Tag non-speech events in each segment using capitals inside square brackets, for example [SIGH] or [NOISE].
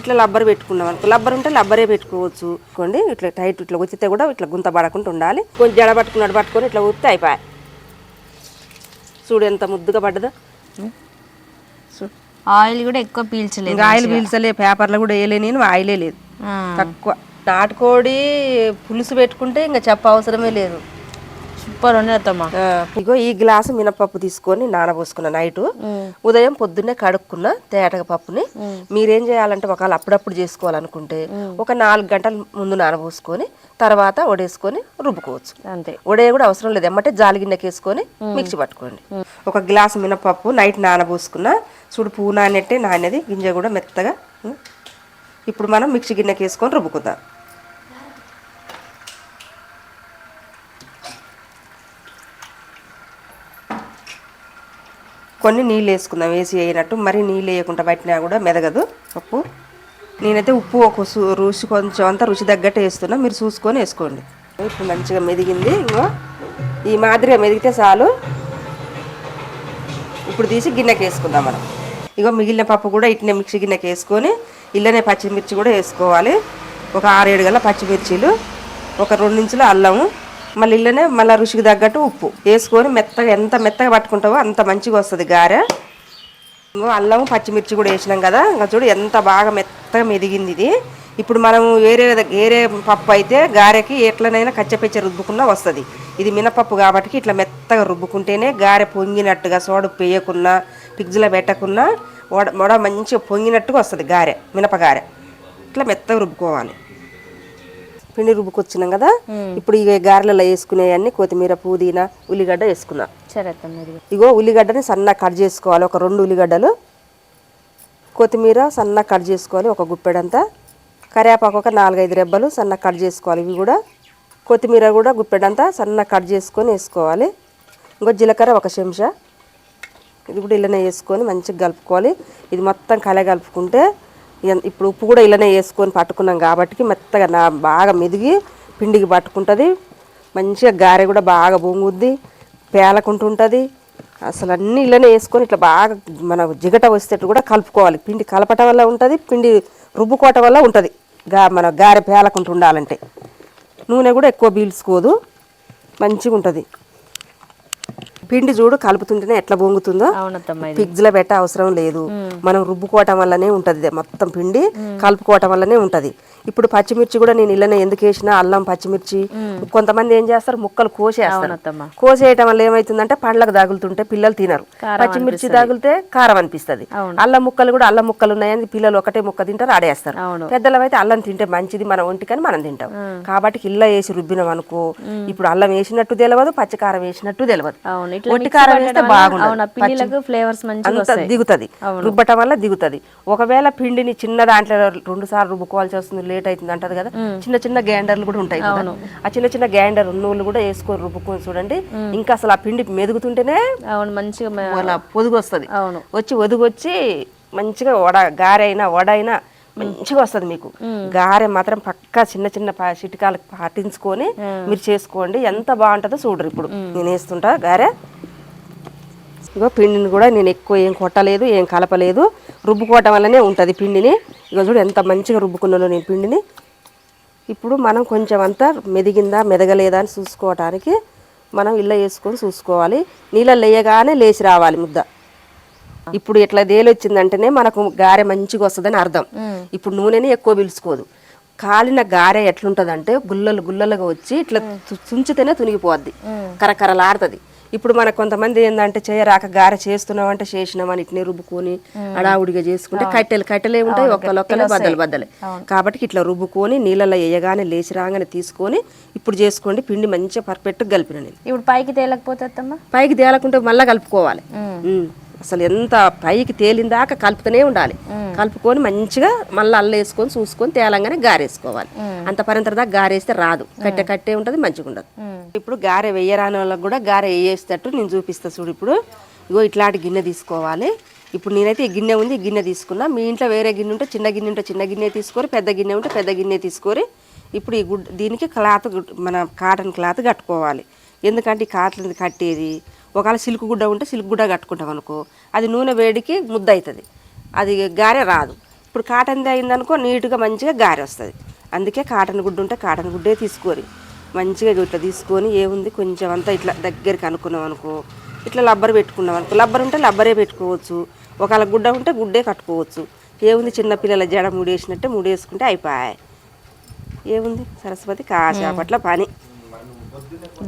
ఇట్లా లబ్బర్ పెట్టుకున్నాం అనుకో. లబ్బర్ ఉంటే లబ్బరే పెట్టుకోవచ్చు. కోండి ఇట్లా టైట్ ఇట్లా ఉచితే కూడా ఇట్లా గుంత పడకుండా ఉండాలి. కొంచెం జడ పట్టుకున్నాడు పట్టుకొని ఇట్లా ఊరితే అయిపోయాయి. చూడు ఎంత ముద్దుగా పడ్డదో. ఆయిల్ కూడా ఎక్కువ పీల్చలేదు ఇంకా ఆయిల్ పీల్చలే పేపర్లో కూడా వేయలే నేను ఆయిలే లేదు. తక్కువ. నాటుకోడి పులుసు పెట్టుకుంటే ఇంకా చెప్ప అవసరమే లేదు. సూపర్ ఆ, ఇగో ఈ గ్లాసు మినపప్పు తీసుకొని నానబోసుకున్న నైట్ ఉదయం పొద్దున్నే కడుక్కున్న తేటగ పప్పుని మీరేం చేయాలంటే ఒకవేళ అప్పుడప్పుడు చేసుకోవాలనుకుంటే ఒక నాలుగు గంటల ముందు నానబోసుకొని తర్వాత వడేసుకొని రుబ్బుకోవచ్చు. అంతే. వడే కూడా అవసరం లేదు. ఎమ్మటే జాలి గిన్నెకి వేసుకొని మిక్సీ పట్టుకోండి. ఒక గ్లాసు మినపప్పు నైట్ నానబోసుకున్న చూడు పువ్వు నానెట్టే నానేది గింజ కూడా మెత్తగా. ఇప్పుడు మనం మిక్సీ గిన్నెకి వేసుకొని రుబ్బుకుందాం. కొన్ని నీళ్ళు వేసుకుందాం వేసి వేయనట్టు. మరీ నీళ్ళు వేయకుండా పట్టినా కూడా మెదగదు. పప్పు నేనైతే ఉప్పు ఒక రుచి కొంచెం అంతా రుచి తగ్గట్టు వేస్తున్నా. మీరు చూసుకొని వేసుకోండి. ఇప్పుడు మంచిగా మెదిగింది. ఇంకో ఈ మాదిరిగా మెదిగితే చాలు. ఇప్పుడు తీసి గిన్నెకి వేసుకుందాం మనం. ఇగో మిగిలిన పప్పు కూడా ఇట్నే మిక్సీ గిన్నెకి వేసుకొని ఇల్లనే పచ్చిమిర్చి కూడా వేసుకోవాలి. ఒక ఆరేడు గల పచ్చిమిర్చీలు ఒక రెండు ఇంచుల అల్లము మళ్ళీ ఇల్లునే మళ్ళీ రుచికి తగ్గట్టు ఉప్పు వేసుకొని మెత్తగా ఎంత మెత్తగా పట్టుకుంటావో అంత మంచిగా వస్తుంది గారె. అల్లం పచ్చిమిర్చి కూడా వేసినాం కదా. ఇంకా చూడు ఎంత బాగా మెత్తగా మెదిగింది ఇది. ఇప్పుడు మనం వేరే వేరే పప్పు అయితే గారెకి ఎట్లనైనా కచ్చపెచ్చ రుబ్బుకున్నా వస్తుంది. ఇది మినపప్పు కాబట్టి ఇట్లా మెత్తగా రుబ్బుకుంటేనే గారె పొంగినట్టుగా సోడు పేయకున్నా పిగ్జులో పెట్టకున్నా వడ వడ మంచిగా పొంగినట్టుగా వస్తుంది గారె మినపగారె. ఇట్లా మెత్తగా రుబ్బుకోవాలి. పిండి రుబ్బుకొచ్చినాం కదా? ఇప్పుడు ఈ గారెలలో వేసుకునేవన్నీ కొత్తిమీర పుదీనా ఉల్లిగడ్డ వేసుకున్నాం. ఇగో ఉల్లిగడ్డని సన్నగా కట్ చేసుకోవాలి ఒక రెండు ఉల్లిగడ్డలు. కొత్తిమీర సన్నగా కట్ చేసుకోవాలి ఒక గుప్పెడంతా. కరివేపాకు ఒక నాలుగైదు రెబ్బలు సన్నగా కట్ చేసుకోవాలి ఇవి కూడా. కొత్తిమీర కూడా గుప్పెడంతా సన్నగా కట్ చేసుకొని వేసుకోవాలి. ఇంకో జీలకర్ర ఒక చెంచా. ఇది కూడా ఇలానే వేసుకొని మంచిగా కలుపుకోవాలి. ఇది మొత్తం కల కలుపుకుంటే ఇన్- ఇప్పుడు ఉప్పు కూడా ఇలానే వేసుకొని పట్టుకున్నాం కాబట్టి మెత్తగా నా బాగా మెదిగి పిండికి పట్టుకుంటుంది. మంచిగా గారె కూడా బాగా బొంగుద్ది పేలకుంటుంటుంది అసలు అన్నీ ఇలానే వేసుకొని ఇట్లా బాగా మన జిగట వచ్చేటట్టు కూడా కలుపుకోవాలి. పిండి కలపటం వల్ల ఉంటుంది పిండి రుబ్బుకోవటం వల్ల ఉంటుంది. గా మన గారె పేలకుంటుండాలంటే నూనె కూడా ఎక్కువ పీల్చుకోదు మంచిగా ఉంటుంది పిండి చూడు కలుపుతుంటేనే ఎట్లా పొంగుతుందో పిగ్స్లో పెట్ట అవసరం లేదు. మనం రుబ్బుకోవటం వల్లనే ఉంటది మొత్తం పిండి కలుపుకోవటం వల్లనే ఉంటది. ఇప్పుడు పచ్చిమిర్చి కూడా నేను ఇళ్ళనే ఎందుకు వేసిన అల్లం పచ్చిమిర్చి కొంతమంది ఏం చేస్తారు? ముక్కలు కోసేస్తారు. కోసేయటం వల్ల ఏమైతుందంటే పండ్లకు తగులుతుంటే పిల్లలు తినరు. పచ్చిమిర్చి తగిలితే కారం అనిపిస్తుంది. అల్లం ముక్కలు కూడా అల్లం ముక్కలు ఉన్నాయని పిల్లలు ఒకటే ముక్క తింటారు ఆడేస్తారు. పెద్దలం అయితే అల్లం తింటే మంచిది మన ఒంటికని మనం తింటాం. కాబట్టి ఇల్ల వేసి రుబ్బినాం అనుకో ఇప్పుడు అల్లం వేసినట్టు తెలియదు పచ్చికారం వేసినట్టు తెలియదు అవును ఇట్లా ఒట్టి mix కారం పట్టడం వేస్తే పిండిలకు ఫ్లేవర్స్ అంత దిగుతుంది. రుబ్బటం వల్ల దిగుతుంది. ఒకవేళ పిండిని చిన్న దాంట్లో రెండు సార్లు రుబ్బుకోవాల్సి వస్తుంది లేట్ అవుతుంది అంటది కదా? చిన్న చిన్న గ్రైండర్లు కూడా ఉంటాయి కదా? ఆ చిన్న చిన్న గ్రైండర్ ఉన్నోళ్ళు కూడా వేసుకొని రుబ్బుకొని చూడండి. ఇంకా అసలు ఆ పిండి మెదుగుతుంటేనే అవును మంచిగా పొదుగు వస్తుంది అవును. వచ్చి ఒదిగొచ్చి మంచిగా వడ గారె అయినా వడ అయినా మంచిగా వస్తుంది మీకు. గారె మాత్రం పక్కా చిన్న చిన్న చిటికాలకు పాటించుకొని మీరు చేసుకోండి. ఎంత బాగుంటుందో చూడరు ఇప్పుడు. నేను వేస్తుంటా గారె. ఇగో పిండిని కూడా నేను ఎక్కువ ఏం కొట్టలేదు ఏం కలపలేదు. రుబ్బుకోవటం వల్లనే ఉంటుంది పిండిని. ఇగో చూడు ఎంత మంచిగా రుబ్బుకున్నానో నేను పిండిని. ఇప్పుడు మనం కొంచెం అంతా మెదిగిందా మెదగలేదా అని చూసుకోవటానికి మనం ఇళ్ళ వేసుకొని చూసుకోవాలి. నీళ్ళల్లో వేయగానే లేచి రావాలి ముద్ద. ఇప్పుడు ఇట్లా దేలి వచ్చిందంటేనే మనకు గారె మంచిగా వస్తుందని అర్థం. ఇప్పుడు నూనెని ఎక్కువ పీల్చుకోదు. కాలిన గారె ఎట్లుంటదంటే గుల్లలు గుల్లలుగా వచ్చి ఇట్లా తుంచితేనే తునిగిపోద్ది. కరకరలాడుతుంది. ఇప్పుడు మనకు కొంతమంది ఏంటంటే చేయరాక గారె చేస్తున్నామంటే చేసినామని ఇట్నే రుబ్బుకొని అడావుడిగా చేసుకుంటే కట్టెలు కట్టెలే ఉంటాయి ఒక్కలొక్కలే బద్దలు బద్దలే. కాబట్టి ఇట్లా రుబ్బుకొని నీళ్ళలో వేయగానే లేచి రాగానే తీసుకొని ఇప్పుడు చేసుకోండి పిండి మంచిగా పర్ఫెక్ట్గా కలిపిన నేను. ఇప్పుడు పైకి తేలకపోతే పైకి తేలకుంటే మళ్ళీ కలుపుకోవాలి. అసలు ఎంత పైకి తేలిందాక కలుపుతూనే ఉండాలి. కలుపుకొని మంచిగా మళ్ళీ అల్ల వేసుకొని చూసుకొని తేలంగానే గారేసుకోవాలి. అంత పరంతర దాకా గారేస్తే రాదు. కట్టె కట్టే ఉంటుంది మంచిగా ఉండదు ఇప్పుడు గారె వేయరాని వాళ్ళకి కూడా గారె వేసేటట్టు నేను చూపిస్తా చూడు ఇప్పుడు. ఇగో ఇట్లాంటి గిన్నె తీసుకోవాలి. ఇప్పుడు నేనైతే ఈ గిన్నె ఉంది ఈ గిన్నె తీసుకున్నా. మీ ఇంట్లో వేరే గిన్నె ఉంటే చిన్న గిన్నె ఉంటే చిన్న గిన్నె తీసుకొని పెద్ద గిన్నె ఉంటే పెద్ద గిన్నె తీసుకొని ఇప్పుడు ఈ గుడ్ దీనికి క్లాత్ గుడ్- మన కాటన్ క్లాత్ కట్టుకోవాలి. ఎందుకంటే ఈ కాటన్ కట్టేది ఒకవేళ సిల్క్ గుడ్డ ఉంటే సిల్క్ గుడ్డ కట్టుకుంటాం అనుకో అది నూనె వేడికి ముద్ద అవుతుంది అది గారె రాదు. ఇప్పుడు కాటన్ది అయిందనుకో నీట్గా మంచిగా గారె వస్తుంది. అందుకే కాటన్ గుడ్డు ఉంటే కాటన్ గుడ్డే తీసుకోరు. మంచిగా ఇట్లా తీసుకొని ఏముంది? కొంచెం అంతా ఇట్లా దగ్గరికి అనుకున్నాం అనుకో ఇట్లా లబ్బర్ పెట్టుకున్నాం అనుకో. లబ్బర్ ఉంటే లబ్బరే పెట్టుకోవచ్చు. ఒకవేళ గుడ్డ ఉంటే గుడ్డే కట్టుకోవచ్చు. ఏముంది? చిన్నపిల్లల జడ ముడేసినట్టే ముడేసుకుంటే అయిపోయాయి. ఏముంది? సరస్వతి కాసేపట్ల పని.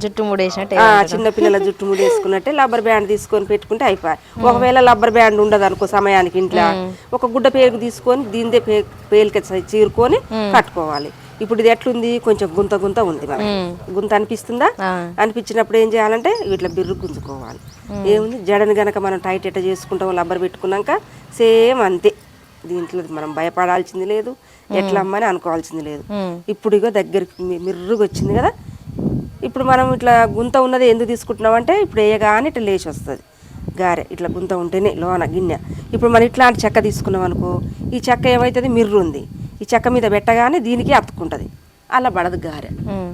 జుట్టు ముడేసినట్టు ఆ, చిన్న పిల్లల జుట్టు ముడేసుకున్నట్టే రబ్బర్ బ్యాండ్ తీసుకొని పెట్టుకుంటే అయిపోయి ఒకవేళ రబ్బర్ బ్యాండ్ ఉండదు అనుకో సమయానికి ఇంట్లో. ఒక గుడ్డ పేరుకు తీసుకొని దీందే పే పేలిక చీరుకొని కట్టుకోవాలి. ఇప్పుడు ఇది ఎట్లుంది? కొంచెం గుంత గుంత ఉంది మరి గుంత అనిపిస్తుందా. అనిపించినప్పుడు ఏం చేయాలంటే ఇట్లా బిర్రు గుంజుకోవాలి. ఏముంది? జడని గనక మనం టైట్ ఎట్ట చేసుకుంటాం రబ్బర్ పెట్టుకున్నాక సేమ్ అంతే. దీంట్లో మనం భయపడాల్సింది లేదు. ఎట్లా అమ్మని అనుకోవాల్సింది లేదు. ఇప్పుడు ఇగో దగ్గరికి మిర్రుగా వచ్చింది కదా. ఇప్పుడు మనం ఇట్లా గుంత ఉన్నది ఎందుకు తీసుకుంటున్నాం అంటే ఇప్పుడు వేయగానే ఇట్లా లేచి వస్తుంది. గారె ఇట్లా గుంత ఉంటేనే లోన గిన్నె. ఇప్పుడు మనం ఇట్లాంటి చెక్క తీసుకున్నాం అనుకో ఈ చెక్క ఏమవుతుంది మిర్రు ఉంది ఈ చెక్క మీద పెట్టగానే దీనికి అతుక్కుంటుంది. అలా పడదు గారె.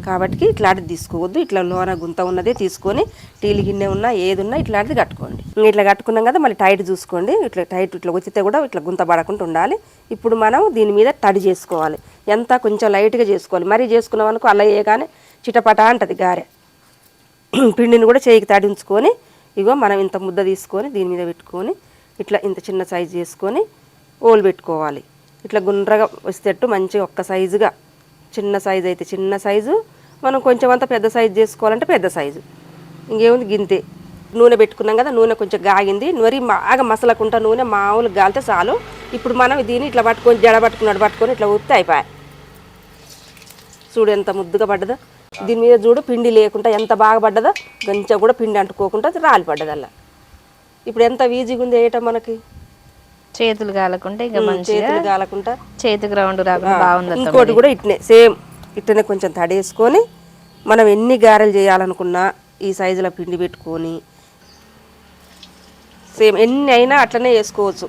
కాబట్టి ఇట్లాంటిది తీసుకోవద్దు. ఇట్లా లోన గుంత ఉన్నదే తీసుకొని టీలు గిన్నె ఉన్నా ఏది ఉన్నా ఇట్లాంటిది కట్టుకోండి. ఇట్లా కట్టుకున్నాం కదా మళ్ళీ టైట్ చూసుకోండి. ఇట్లా టైట్ ఇట్లా వచ్చితే కూడా ఇట్లా గుంత పడకుండా ఉండాలి. ఇప్పుడు మనం దీని మీద తడి చేసుకోవాలి. ఎంత కొంచెం లైట్గా చేసుకోవాలి. మరీ చేసుకున్నాం అనుకో అలా వేయగానే చిటపట అంటది గారె. [CLEARS THROAT] పిండిని కూడా చేయికి తడించుకొని ఇగో మనం ఇంత ముద్ద తీసుకొని దీని మీద పెట్టుకొని ఇట్లా ఇంత చిన్న సైజు చేసుకొని ఓలు పెట్టుకోవాలి. ఇట్లా గుండ్రగా వచ్చేటట్టు మంచిగా ఒక్క సైజుగా చిన్న సైజు అయితే చిన్న సైజు మనం కొంచెం అంత పెద్ద సైజు చేసుకోవాలంటే పెద్ద సైజు. ఇంకేముంది గింతే. నూనె పెట్టుకున్నాం కదా నూనె కొంచెం గాగింది మరి బాగా మసలకుంటా నూనె మామూలు గాలితే చాలు. ఇప్పుడు మనం దీన్ని ఇట్లా పట్టుకొని జడ పట్టుకున్నాడు పట్టుకొని ఇట్లా ఊపితే అయిపోయాయి. చూడు ఎంత ముద్దుగా పడ్డదో. దీని మీద చూడు పిండి లేకుండా ఎంత బాగా పడ్డదో. కొంచెం కూడా పిండి అంటుకోకుండా రాలి పడ్డదల్లా ఇప్పుడు ఎంత ఈజీగా ఉంది వేయటం మనకి? చేతులు కాలకుంటే ఇంకా మంచిగా చేతులు కాలకుండా చేతికి రౌండ్ రాకుండా బాగుంది ఇంకోటి కూడా ఇట్నే సేమ్ ఇట్లనే కొంచెం తడేసుకొని మనం ఎన్ని గారెలు చేయాలనుకున్నా ఈ సైజులో పిండి పెట్టుకొని సేమ్ ఎన్ని అయినా అట్లనే వేసుకోవచ్చు.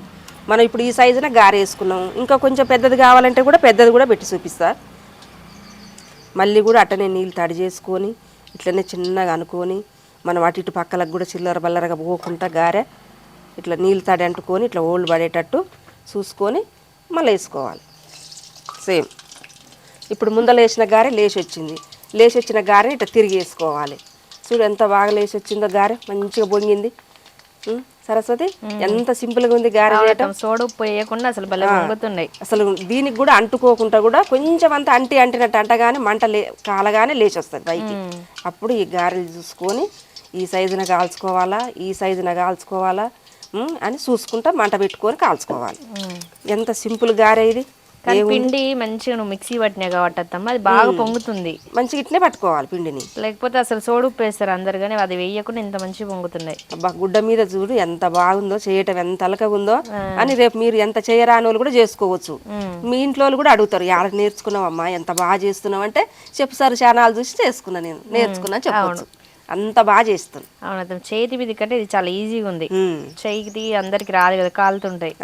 మనం ఇప్పుడు ఈ సైజున గారె వేసుకున్నాం. ఇంకా కొంచెం పెద్దది కావాలంటే కూడా పెద్దది కూడా పెట్టి చూపిస్తా. మళ్ళీ కూడా అట్టనే నీళ్ళు తడి చేసుకొని ఇట్లనే చిన్నగా అనుకొని మనం అటు ఇటు పక్కలకు కూడా చిల్లర బల్లరగా పోకుండా గారె ఇట్లా నీళ్ళు తడి అంటుకొని ఇట్లా ఓళ్ళు పడేటట్టు చూసుకొని మళ్ళీ వేసుకోవాలి. సేమ్ ఇప్పుడు ముందర వేసిన గారె లేచి వచ్చింది. లేచి వచ్చిన గారెని ఇట్లా తిరిగి వేసుకోవాలి. చూడు ఎంత బాగా లేచి వచ్చిందో గారె మంచిగా పొంగింది. సరస్వతి ఎంత సింపుల్గా ఉంది గారె చేయటం. సోడు వేయకుండా అసలు పొంగుతున్నాయి. అసలు దీనికి కూడా అంటుకోకుండా కూడా కొంచెం అంత అంటి అంటినట్టు అంటగానే మంట లే కాలగానే లేచి వస్తుంది పైకి. అప్పుడు ఈ గారెలు చూసుకొని ఈ సైజున కాల్చుకోవాలా ఈ సైజున కాల్చుకోవాలా అని చూసుకుంటా మంట పెట్టుకొని కాల్చుకోవాలి. ఎంత సింపుల్ గారె ఇది. కానీ పిండి మంచిగా నువ్వు మిక్సీ పట్టినా కాబట్టి అత్తమ్మ అది బాగా పొంగుతుంది. మంచిగా ఇట్నే పట్టుకోవాలి పిండిని. లేకపోతే అసలు సోడు వేస్తారు అందరు కానీ అది వేయకుండా ఇంత మంచిగా పొంగుతున్నాయి. అబ్బా గుడ్డ మీద చూడు ఎంత బాగుందో చేయటం ఎంత అలకగా ఉందో అని రేపు మీరు ఎంత చేయరాని వాళ్ళు కూడా చేసుకోవచ్చు. మీ ఇంట్లో వాళ్ళు కూడా అడుగుతారు ఆడ నేర్చుకున్నావమ్మా ఎంత బాగా చేస్తున్నావు? అంటే చెప్పు సార్ ఛానల్ చూసి చేసుకున్నా నేను. నేర్చుకున్నా చెప్పవచ్చు అంత బాగా చేస్తాను అవును చేతి మీద కంటే ఇది చాలా ఈజీగా ఉంది. చేయికి అందరికి రాదు కదా కాలుతుంటాయి.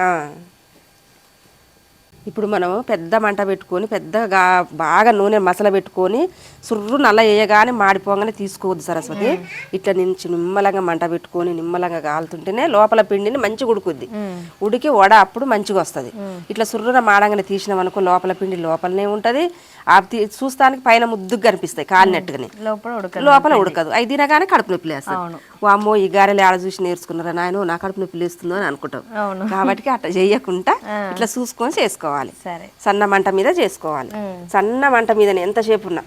ఇప్పుడు మనం పెద్ద మంట పెట్టుకొని పెద్దగా బాగా నూనె మసల పెట్టుకొని సుర్రు నల్ల వేయగానే మాడిపోగానే తీసుకోవద్దు సరస్వతి. ఇట్లా నుంచి నిమ్మలంగా మంట పెట్టుకొని నిమ్మలంగా కాలుతుంటేనే లోపల పిండిని మంచిగా ఉడుకుద్ది. ఉడికి వడ అప్పుడు మంచిగా వస్తుంది. ఇట్లా సుర్రున మాడంగానే తీసినాం అనుకో లోపల పిండి లోపలనే ఉంటుంది. తీ- చూస్తానికి పైన ముద్దుగా కనిపిస్తాయి కాలినట్టుగానే. లోపల ఉడక లోపల ఉడకదు. అవి తినగానే కడుపు నొప్పి లేస్తుంది. వామ్మో ఈ గారెలు ఆడ చూసి నేర్చుకున్నారా నాయన? నా కడుపు నొప్పి లేస్తుందో అని అనుకుంటాం. కాబట్టి అట్లా చేయకుండా ఇట్లా చూసుకొని చేసుకోవాలి. సరే. సన్న మంట మీద చేసుకోవాలి. సన్న మంట మీద ఎంతసేపు ఉన్నా.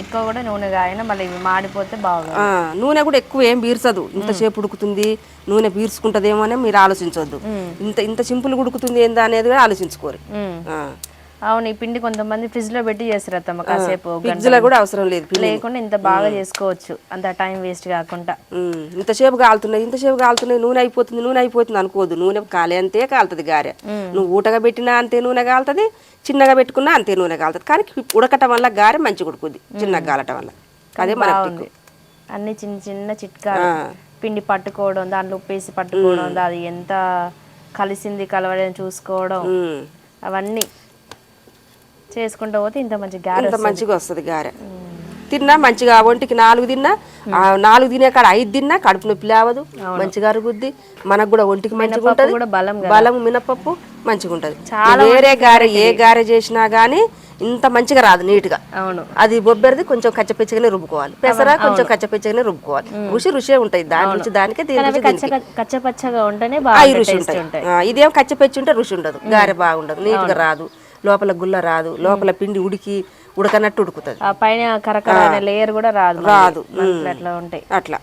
ఎక్కువ కూడా నూనె కాయినా మళ్ళీ ఇవి మాడిపోతే బాగా నూనె కూడా ఎక్కువ ఏం పీర్చదు ఇంతసేపు ఉడుకుతుంది నూనె పీర్చుకుంటదేమో అని మీరు ఆలోచించవద్దు ఇంత ఇంత సింపుల్ ఉడుకుతుంది ఏందా అనేది కూడా ఆలోచించుకోరు. అవును ఈ పిండి కొంతమంది ఫ్రిడ్జ్లో పెట్టి చేస్తారు అత్తమ్మ కాసేపు కూడా అవసరం లేదు. లేకుండా ఇంత బాగా చేసుకోవచ్చు అంత టైం వేస్ట్ కాకుండా. ఇంతసేపు కాలుతున్నాయి ఇంతసేపు కాలుతున్నాయి నూనె అయిపోతుంది నూనె అయిపోతుంది అనుకోదు. నూనె కాలే అంతే కాలుతుంది గారె. నువ్వు ఊటగా పెట్టినా అంతే నూనె కాలుతుంది చిన్నగా పెట్టుకున్నా అంతే నూనె కాలుతుంది. కానీ ఉడకటం వల్ల గారె మంచిగా ఉడుకుద్ది చిన్నగా కాలటం వల్ల. అదే మన అన్ని చిన్న చిన్న చిట్కాలు. పిండి పట్టుకోవడం దాంట్లో ఉప్పేసి పట్టుకోవడం అది ఎంత కలిసింది కలవడం చూసుకోవడం అవన్నీ. చేసుకుంటూ పోతే ఇంత మంచి గారె ఇంత మంచిగా వస్తుంది గారె. తిన్నా మంచిగా ఒంటికి నాలుగు తిన్నా ఆ నాలుగు తినే కాడ ఐదు తిన్నా కడుపు నొప్పి లేవదు మంచిగా అరుగుద్ది. మనకు కూడా ఒంటికి మంచిగా ఉంటది. బలం మినపప్పు మంచిగా ఉంటది. వేరే గారె ఏ గారె చేసినా గానీ ఇంత మంచిగా రాదు నీట్గా. అవును. అది బొబ్బెరది కొంచెం కచ్చపిచ్చగానే రుబ్బుకోవాలి. పెసర కొంచెం కచ్చపిచ్చగానే రుబ్బుకోవాలి. రుచి రుచే ఉంటాయి దాని రుచి దానికే దీని రుచి దీనికి కచ్చ పచ్చగా ఉంటేనే రుచి ఉంటాయి. ఇదేం కచ్చపెచ్చి ఉంటే రుచి ఉండదు. గారె బాగుండదు. నీట్గా రాదు. లోపల గుల్ల రాదు. లోపల పిండి ఉడికి ఉడకనట్టు ఉడుకుతుంది. ఆ పైన కరకర లేయర్ కూడా రాదు. రాదు. అట్లా ఉంటాయి. అట్లా.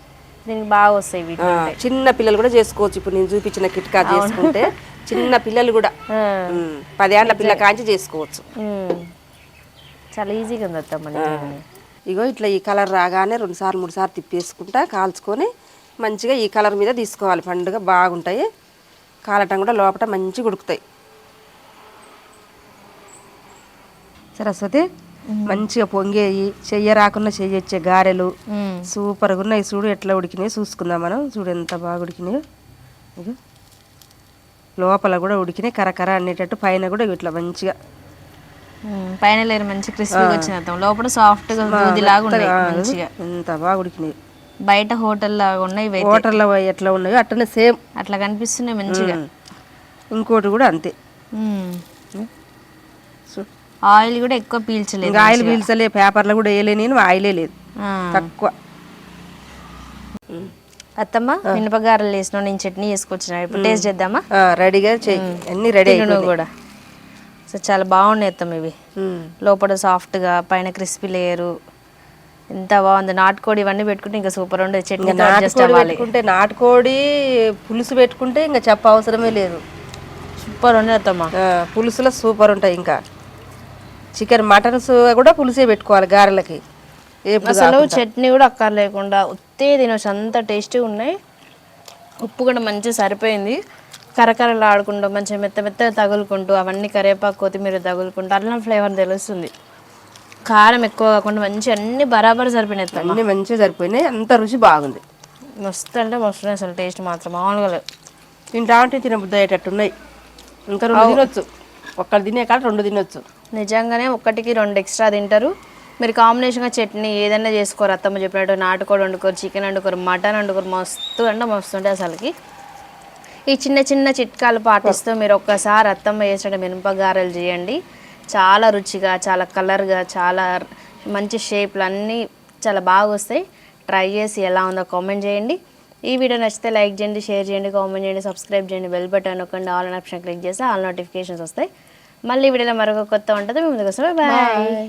దీనికి బాగా వస్తాయి చిన్న పిల్లలు కూడా చేసుకోవచ్చు. ఇప్పుడు నేను చూపించిన కిట్కా చేసుకుంటే చిన్న పిల్లలు కూడా. పదేళ్ళ పిల్ల కాంచి చేసుకోవచ్చు. చాలా ఈజీగా ఉంది అత్తమ్మ. ఇగో ఇట్లా ఈ కలర్ రాగానే రెండు సార్లు మూడు సార్లు తిప్పేసుకుంటా కాల్చుకొని మంచిగా ఈ కలర్ మీద తీసుకోవాలి. పండుగ బాగుంటాయి. కాలటం కూడా లోపల మంచిగా ఉడుకుతాయి. సరస్వతి మంచిగా పొంగేయి చెయ్య రాకుండా చెయ్యొచ్చే గారెలు. సూపర్గా ఉన్నాయి. చూడు ఎట్లా ఉడికినాయి చూసుకుందాం మనం. చూడు ఎంత బాగా ఉడికినాయో. లోపల కూడా ఉడికినాయి. కరకర అనేటట్టు పైన కూడా ఇట్లా మంచిగా. పైన లేరు మంచి క్రిస్పీగా అత్తమ్మ లోపల సాఫ్ట్గా దూదిలాగా ఉన్నాయి మంచిగా. ఎంత బాగా ఉడికినాయి. బయట హోటల్ లాగా ఉన్నాయి అయితే. హోటల్లో ఎట్లా ఉన్నాయో అట్లనే సేమ్. అట్లా కనిపిస్తున్నాయి మంచిగా. ఇంకోటి కూడా అంతే. ఆయిల్ కూడా ఎక్కువ పీల్చలేదు ఇంకా ఆయిల్ పీల్చలే పేపర్లో కూడా వేయలే నేను ఆయిలే లేదు. తక్కువ. అత్తమ్మ మినపగారలు వేసిన నేను చట్నీ చేసుకొచ్చిన. ఇప్పుడు టేస్ట్ చేద్దామా? రెడీగా చెయ్యి అన్ని రెడీ నువ్వు కూడా. సో చాలా బాగున్నాయి అత్తమ్మ ఇవి. లోపల సాఫ్ట్గా పైన క్రిస్పీ లేయరు. ఎంత బాగుంది. నాటుకోడి ఇవన్నీ పెట్టుకుంటే ఇంకా సూపర్ ఉండేది. చట్నీ పెట్టుకుంటే నాటుకోడి పులుసు పెట్టుకుంటే ఇంకా చెప్ప అవసరమే లేదు. సూపర్ ఉండేది అత్తమ్మ. పులుసులో సూపర్ ఉంటాయి ఇంకా. చికెన్ మటన్ కూడా పులుసే పెట్టుకోవాలి గారెలకి. అసలు చట్నీ కూడా అక్కర్ లేకుండా ఉత్తే తినొచ్చు. అంత టేస్టీగా ఉన్నాయి. ఉప్పు కూడా మంచిగా సరిపోయింది. కరకరలు ఆడుకుంటూ మంచిగా మెత్త మెత్తగా తగులుకుంటూ అవన్నీ కరివేపాకు కొత్తిమీర తగులుకుంటూ అల్లం ఫ్లేవర్ తెలుస్తుంది. కారం ఎక్కువ కాకుండా మంచి అన్ని బరాబర్ సరిపోయినాయి. అన్ని మంచిగా సరిపోయినాయి. అంత రుచి బాగుంది. మస్తు అంటే మస్తు అసలు టేస్ట్ మాత్రం. మామూలుగా లేదు. తింటా ఉంటే తినబుద్ధి అయ్యేటట్టు ఉన్నాయి. ఇంకా రెండు తినొచ్చు. ఒక్కరు తినే కాడ రెండు తినొచ్చు. నిజంగానే ఒకటికి రెండు ఎక్స్ట్రా తింటారు. మీరు కాంబినేషన్గా చట్నీ ఏదైనా చేసుకోరు. అత్తమ్మ చెప్పినట్టు నాటుకోడి వండుకోరు చికెన్ వండుకోరు మటన్ వండుకోరు మస్తు అంటే మస్తు ఉంటాయి అసలుకి. ఈ చిన్న చిన్న చిట్కాలు పాటిస్తూ మీరు ఒక్కసారి అత్తమ్మ చేసిన మినపగారెలు చేయండి. చాలా రుచిగా చాలా కలర్గా చాలా మంచి షేప్లు అన్నీ చాలా బాగా వస్తాయి. ట్రై చేసి ఎలా ఉందో కామెంట్ చేయండి. ఈ వీడియో నచ్చితే లైక్ చేయండి షేర్ చేయండి కామెంట్ చేయండి సబ్స్క్రైబ్ చేయండి బెల్ బటన్ నొక్కండి ఆల్ ఆప్షన్ క్లిక్ చేస్తే ఆల్ నోటిఫికేషన్స్ వస్తాయి. మళ్ళీ వీడియోలో మరొక కొత్త ఉంటుంది. మీ ముందుకు వస్తాం బాయ్